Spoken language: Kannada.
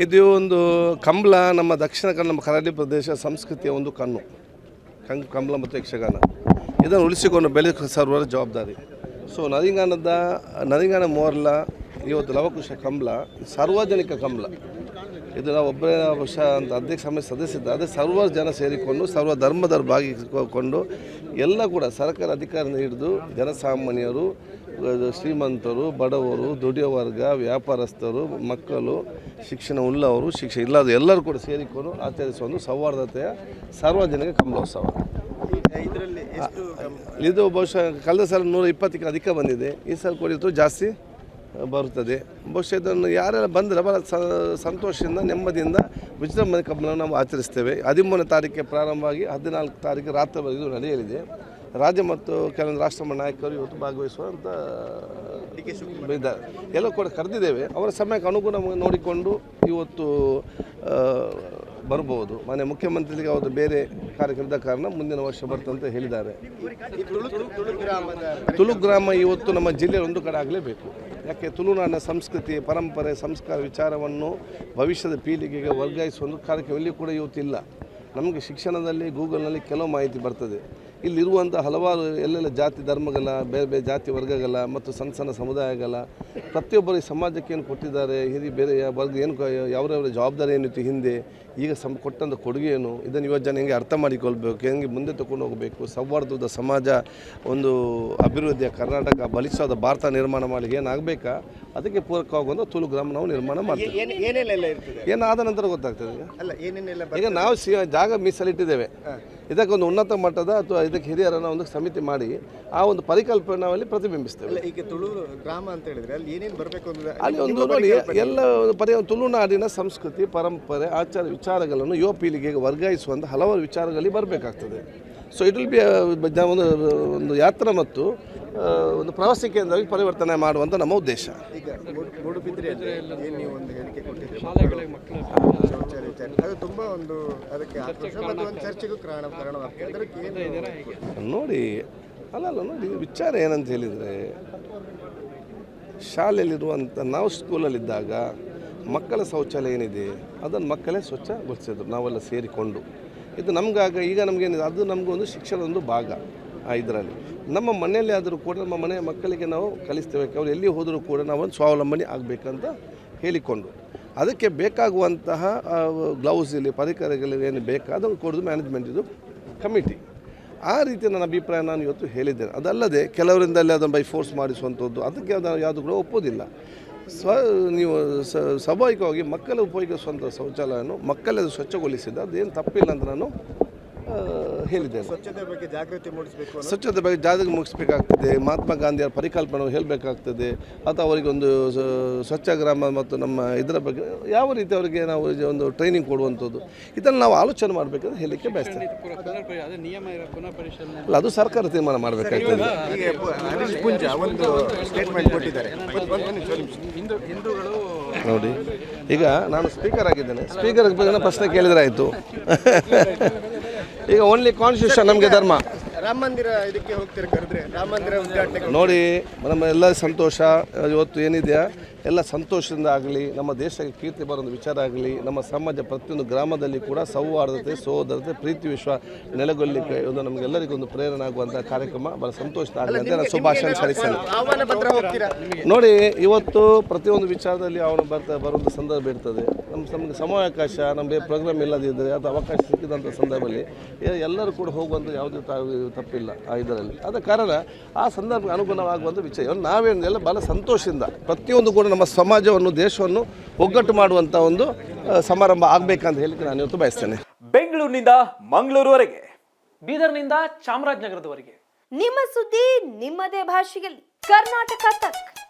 ಇದು ಒಂದು ಕಂಬಳ, ನಮ್ಮ ದಕ್ಷಿಣ ಕನ್ನಡ, ನಮ್ಮ ಕರಾವಳಿ ಪ್ರದೇಶ ಸಂಸ್ಕೃತಿಯ ಒಂದು ಕಣ್ಣು. ಕಂಗ್, ಕಂಬಳ ಮತ್ತು ಯಕ್ಷಗಾನ. ಇದನ್ನು ಉಳಿಸಿಕೊಂಡು ಬೆಳೆ ಸರ್ವರ ಜವಾಬ್ದಾರಿ. ಸೊ ನರಿಂಗಾನದ ನರಿಂಗಾನ ಮೋರ್ಲ, ಇವತ್ತು ಲವಕುಶ ಕಂಬಳ, ಸಾರ್ವಜನಿಕ ಕಂಬಳ. ಇದು ನಾವು ಒಬ್ಬರೇ ವರ್ಷ ಅಂತ ಅಧ್ಯಕ್ಷ ಸಮಿತಿ ಸದಸ್ಯದ ಅದೇ ಸರ್ವ ಜನ ಸೇರಿಕೊಂಡು ಸರ್ವ ಧರ್ಮದವ್ರು ಭಾಗಿಸಿಕೊಂಡು ಎಲ್ಲ ಕೂಡ ಸರ್ಕಾರ ಅಧಿಕಾರದಿಂದ ಹಿಡಿದು ಜನಸಾಮಾನ್ಯರು ಶ್ರೀಮಂತರು ಬಡವರು ದುಡಿಯೋ ವರ್ಗ ವ್ಯಾಪಾರಸ್ಥರು ಮಕ್ಕಳು ಶಿಕ್ಷಣ ಉಳ್ಳವರು ಶಿಕ್ಷಣ ಇಲ್ಲದ ಎಲ್ಲರೂ ಕೂಡ ಸೇರಿಕೊಂಡು ಆಚರಿಸುವ ಒಂದು ಸೌಹಾರ್ದತೆಯ ಸಾರ್ವಜನಿಕ ಎಷ್ಟು ಇದು ಬಹುಶಃ ಕಳೆದ ಸಲ ನೂರ ಇಪ್ಪತ್ತಕ್ಕೆ ಅಧಿಕ ಬಂದಿದೆ. ಈ ಸಲ ಕೊಡಿತು ಜಾಸ್ತಿ? ಬರುತ್ತದೆ. ಬಹುಶಃ ಇದನ್ನು ಯಾರೆಲ್ಲ ಬಂದರೆ ಬಹಳ ಸಂತೋಷದಿಂದ, ನೆಮ್ಮದಿಯಿಂದ ವಿಜೃಂಭಣೆ ಕಂಬಳವನ್ನು ನಾವು ಆಚರಿಸ್ತೇವೆ. ಹದಿಮೂರನೇ ತಾರೀಕಿಗೆ ಪ್ರಾರಂಭವಾಗಿ ಹದಿನಾಲ್ಕು ತಾರೀಕು ರಾತ್ರಿವರೆಗೆ ನಡೆಯಲಿದೆ. ರಾಜ್ಯ ಮತ್ತು ಕೆಲವೊಂದು ರಾಷ್ಟ್ರ ನಾಯಕರು ಇವತ್ತು ಭಾಗವಹಿಸುವಂಥ ಎಲ್ಲ ಕೂಡ ಕರೆದಿದ್ದೇವೆ. ಅವರ ಸಮಯಕ್ಕೆ ಅನುಗುಣವಾಗಿ ನೋಡಿಕೊಂಡು ಇವತ್ತು ಬರ್ಬೋದು. ಮನೆ ಮುಖ್ಯಮಂತ್ರಿಗೆ ಅವರು ಬೇರೆ ಕಾರ್ಯಕ್ರಮದ ಕಾರಣ ಮುಂದಿನ ವರ್ಷ ಬರ್ತಂತ ಹೇಳಿದ್ದಾರೆ. ತುಳು ಗ್ರಾಮ ಇವತ್ತು ನಮ್ಮ ಜಿಲ್ಲೆಯಲ್ಲಿ ಒಂದು ಕಡೆ ಆಗಲೇಬೇಕು. ಯಾಕೆ ತುಳುನಾಡಿನ ಸಂಸ್ಕೃತಿ, ಪರಂಪರೆ, ಸಂಸ್ಕಾರ, ವಿಚಾರವನ್ನು ಭವಿಷ್ಯದ ಪೀಳಿಗೆಗೆ ವರ್ಗಾಯಿಸುವ ಒಂದು ಕಾರ್ಯಕ್ರಮ ಇಲ್ಲಿ ಕೂಡ ಇವತ್ತಿಲ್ಲ. ನಮಗೆ ಶಿಕ್ಷಣದಲ್ಲಿ, ಗೂಗಲ್ನಲ್ಲಿ ಕೆಲವು ಮಾಹಿತಿ ಬರ್ತದೆ. ಇಲ್ಲಿರುವಂಥ ಹಲವಾರು ಎಲ್ಲೆಲ್ಲ ಜಾತಿ ಧರ್ಮಗಳ ಬೇರೆ ಬೇರೆ ಜಾತಿ ವರ್ಗಗಳ ಮತ್ತು ಸಣ್ಣ ಸಣ್ಣ ಸಮುದಾಯಗಳ ಪ್ರತಿಯೊಬ್ಬರು ಈ ಸಮಾಜಕ್ಕೆ ಏನು ಕೊಟ್ಟಿದ್ದಾರೆ ಹಿರಿಯ ಬೇರೆ ವರ್ಗ ಏನು ಯಾವ್ಯಾವ ಜವಾಬ್ದಾರಿ ಏನಿತ್ತು ಹಿಂದೆ ಈಗ ಸಮ ಕೊಟ್ಟಂಥ ಕೊಡುಗೆ ಏನು? ಇದನ್ನು ಯೋಜನೆ ಜನ ಹೆಂಗೆ ಅರ್ಥ ಮಾಡಿಕೊಳ್ಬೇಕು ಹೆಂಗೆ ಮುಂದೆ ತಗೊಂಡು ಹೋಗಬೇಕು? ಸೌಹಾರ್ದದ ಸಮಾಜ ಒಂದು ಅಭಿವೃದ್ಧಿಯ ಕರ್ನಾಟಕ ಬಲಿಷ್ಠವಾದ ಭಾರತ ನಿರ್ಮಾಣ ಮಾಡಿ ಏನಾಗಬೇಕಾ? ಅದಕ್ಕೆ ಪೂರಕವಾಗುವಂಥ ತುಳು ಗ್ರಾಮ ನಾವು ನಿರ್ಮಾಣ ಮಾಡ್ತೀವಿ. ಏನಾದ ನಂತರ ಗೊತ್ತಾಗ್ತದೆ ಈಗ. ನಾವು ಸಿ ಜಾಗ ಮೀಸಲಿಟ್ಟಿದ್ದೇವೆ. ಇದಕ್ಕೊಂದು ಉನ್ನತ ಮಟ್ಟದ ಅಥವಾ ಇದಕ್ಕೆ ಹಿರಿಯರನ್ನು ಒಂದು ಸಮಿತಿ ಮಾಡಿ ಆ ಒಂದು ಪರಿಕಲ್ಪನೆಯಲ್ಲಿ ಪ್ರತಿಬಿಂಬಿಸ್ತೇವೆ. ಅಲ್ಲ ಈಗ ತುಳು ಗ್ರಾಮ ಅಂತ ಹೇಳಿದ್ರೆ ಅಲ್ಲಿ ಏನೇನು ಬರಬೇಕು ಅಂದರೆ ಅಲ್ಲಿ ಒಂದು ನೋಡಿ ಎಲ್ಲ ಪರಿ ತುಳುನಾಡಿನ ಸಂಸ್ಕೃತಿ ಪರಂಪರೆ ಆಚಾರ ವಿಚಾರಗಳನ್ನು ಯುವ ಪೀಳಿಗೆಗೆ ವರ್ಗಾಯಿಸುವಂಥ ಹಲವಾರು ವಿಚಾರಗಳಲ್ಲಿ ಬರಬೇಕಾಗ್ತದೆ. ಸೊ ಇಟ್ ವಿಲ್ ಬಿ ಒಂದು ಒಂದು ಯಾತ್ರಾ ಮತ್ತು ಒಂದು ಪ್ರವಾಸಿ ಕೇಂದ್ರವಾಗಿ ಪರಿವರ್ತನೆ ಮಾಡುವಂಥ ನಮ್ಮ ಉದ್ದೇಶ. ಈಗ ನೀವು ಒಂದು ಹೇಳಿಕೆ ಅದು ತುಂಬಾ ಒಂದು ಅದಕ್ಕೆ ಒಂದು ಚರ್ಚೆಗೂ ನೋಡಿ ಅಲ್ಲ ಅಲ್ಲ ನೋಡಿ ವಿಚಾರ ಏನಂತ ಹೇಳಿದರೆ ಶಾಲೆಯಲ್ಲಿರುವಂಥ ನಾವು ಸ್ಕೂಲಲ್ಲಿದ್ದಾಗ ಮಕ್ಕಳ ಶೌಚಾಲಯ ಏನಿದೆ ಅದನ್ನು ಮಕ್ಕಳೇ ಸ್ವಚ್ಛಗೊಳಿಸಿದ್ರು ನಾವೆಲ್ಲ ಸೇರಿಕೊಂಡು. ಇದು ನಮಗಾಗ ಈಗ ನಮಗೇನಿದೆ ಅದು ನಮಗೊಂದು ಶಿಕ್ಷಣದ ಒಂದು ಭಾಗ. ಇದರಲ್ಲಿ. ನಮ್ಮ ಮನೆಯಲ್ಲಿ ಆದರೂ ಕೂಡ ನಮ್ಮ ಮನೆಯ ಮಕ್ಕಳಿಗೆ ನಾವು ಕಲಿಸ್ತೇವೆ. ಅವ್ರು ಎಲ್ಲಿ ಹೋದರೂ ಕೂಡ ನಾವೊಂದು ಸ್ವಾವಲಂಬನೆ ಆಗಬೇಕಂತ ಹೇಳಿಕೊಂಡು. ಅದಕ್ಕೆ ಬೇಕಾಗುವಂತಹ ಗ್ಲೌಸ್ ಇಲ್ಲಿ ಪರಿಕರಗಳು ಏನು ಬೇಕಾದ ಕೊಡೋದು ಮ್ಯಾನೇಜ್ಮೆಂಟ್ ಇದು ಕಮಿಟಿ ಆ ರೀತಿ ನನ್ನ ಅಭಿಪ್ರಾಯ ನಾನು ಇವತ್ತು ಹೇಳಿದ್ದೇನೆ. ಅದಲ್ಲದೆ ಕೆಲವರಿಂದ ಅಲ್ಲಿ ಅದನ್ನು ಬೈ ಫೋರ್ಸ್ ಮಾಡಿಸುವಂಥದ್ದು, ಅದಕ್ಕೆ ಅದನ್ನು ಯಾವುದು ಕೂಡ ಒಪ್ಪೋದಿಲ್ಲ. ಸ್ವ, ನೀವು ಸ್ವಾಭಾವಿಕವಾಗಿ ಮಕ್ಕಳು ಉಪಯೋಗಿಸುವಂಥ ಶೌಚಾಲಯವನ್ನು ಮಕ್ಕಳೇ ಅದು ಸ್ವಚ್ಛಗೊಳಿಸಿದ ಅದೇನು ತಪ್ಪಿಲ್ಲ ಅಂತ ನಾನು ಹೇಳಿದ್ದೇನೆ. ಸ್ವಚ್ಛತೆ ಬಗ್ಗೆ ಜಾಗೃತಿ ಮೂಡಿಸಬೇಕು ಸ್ವಚ್ಛತೆ ಬಗ್ಗೆ ಜಾಗೃತಿ ಮುಗಿಸ್ಬೇಕಾಗ್ತದೆ ಮಹಾತ್ಮ ಗಾಂಧಿಯವರ ಪರಿಕಲ್ಪನೆ ಹೇಳಬೇಕಾಗ್ತದೆ. ಅಥವಾ ಅವರಿಗೆ ಒಂದು ಸ್ವಚ್ಛ ಗ್ರಾಮ ಮತ್ತು ನಮ್ಮ ಇದರ ಬಗ್ಗೆ ಯಾವ ರೀತಿ ಅವರಿಗೆ ನಾವು ಇದು ಒಂದು ಟ್ರೈನಿಂಗ್ ಕೊಡುವಂಥದ್ದು. ಇದನ್ನು ನಾವು ಆಲೋಚನೆ ಮಾಡಬೇಕಂತ ಹೇಳಲಿಕ್ಕೆ ಬಯಸ್ತೇನೆ. ಅದೇ ನಿಯಮ ಇರೋ ಪುನಃ ಅಲ್ಲ ಅದು ಸರ್ಕಾರ ತೀರ್ಮಾನ ಮಾಡಬೇಕಾಗ್ತದೆ ನೋಡಿ ಈಗ ನಾನು ಸ್ಪೀಕರ್ ಆಗಿದ್ದೇನೆ. ಸ್ಪೀಕರ್ ಬಗ್ಗೆ ಪ್ರಶ್ನೆ ಕೇಳಿದ್ರೆ ಆಯಿತು. ಈಗ ಓನ್ಲಿ ಕಾನ್ಸ್ಟಿಟ್ಯೂಷನ್ ನಮಗೆ ಧರ್ಮ. ರಾಮ ಮಂದಿರ ಇದಕ್ಕೆ ಹೋಗ್ತೀರಾ ಕರೆದ್ರೆ? ರಾಮ ಮಂದಿರ ಉದ್ಘಾಟನೆ ನೋಡಿ ನಮ್ಮ ಎಲ್ಲ ಸಂತೋಷ ಇವತ್ತು ಏನಿದೆಯಾ? ಎಲ್ಲ ಸಂತೋಷದಿಂದ ಆಗಲಿ ನಮ್ಮ ದೇಶಕ್ಕೆ ಕೀರ್ತಿ ಬರೋದು ವಿಚಾರ ಆಗಲಿ ನಮ್ಮ ಸಮಾಜ ಪ್ರತಿಯೊಂದು ಗ್ರಾಮದಲ್ಲಿ ಕೂಡ ಸೌಹಾರ್ದತೆ ಸೋದರತೆ ಪ್ರೀತಿ ವಿಶ್ವ ನೆಲೆಗೊಳ್ಳಲಿಕ್ಕೆ ಒಂದು ನಮಗೆಲ್ಲರಿಗೂ ಒಂದು ಪ್ರೇರಣೆ ಆಗುವಂಥ ಕಾರ್ಯಕ್ರಮ. ಬಹಳ ಸಂತೋಷ ಆಗಲಿ ಅಂತ ನಾನು ಶುಭಾಶಯ ಸಲ್ಲಿಸ್ತೇನೆ. ನೋಡಿ ಇವತ್ತು ಪ್ರತಿಯೊಂದು ವಿಚಾರದಲ್ಲಿ ಅವನು ಬರ್ತಾ ಬರುವಂಥ ಸಂದರ್ಭ ಇರ್ತದೆ. ನಮ್ಮ ನಮಗೆ ಸಮಯಾವಕಾಶ ನಮಗೆ ಪ್ರೋಗ್ರಾಮ್ ಇಲ್ಲದಿದ್ದರೆ ಅಥವಾ ಅವಕಾಶ ಸಿಕ್ಕಿದಂಥ ಸಂದರ್ಭದಲ್ಲಿ ಎಲ್ಲರೂ ಕೂಡ ಹೋಗುವಂಥ ಯಾವುದೇ ತ ತಪ್ಪಿಲ್ಲ ಆ ಇದರಲ್ಲಿ. ಆದ ಕಾರಣ ಆ ಸಂದರ್ಭಕ್ಕೆ ಅನುಗುಣವಾಗುವಂಥ ವಿಷಯ ನಾವೇನೆಲ್ಲ ಭಾಳ ಸಂತೋಷದಿಂದ ಪ್ರತಿಯೊಂದು ಕೂಡ ನಮ್ಮ ಸಮಾಜವನ್ನು ದೇಶವನ್ನು ಒಗ್ಗಟ್ಟು ಮಾಡುವಂಥ ಒಂದು ಸಮಾರಂಭ ಆಗಬೇಕಂತ ಹೇಳಿ ನಾನು ಇವತ್ತು ಬಯಸ್ತೇನೆ. ಬೆಂಗಳೂರಿನಿಂದ ಮಂಗಳೂರುವರೆಗೆ. ಬೀದರ್ನಿಂದ ಚಾಮರಾಜನಗರದವರೆಗೆ. ನಿಮ್ಮ ಸುದ್ದಿ ನಿಮ್ಮದೇ ಭಾಷೆಯಲ್ಲಿ. ಕರ್ನಾಟಕ ತಕ್.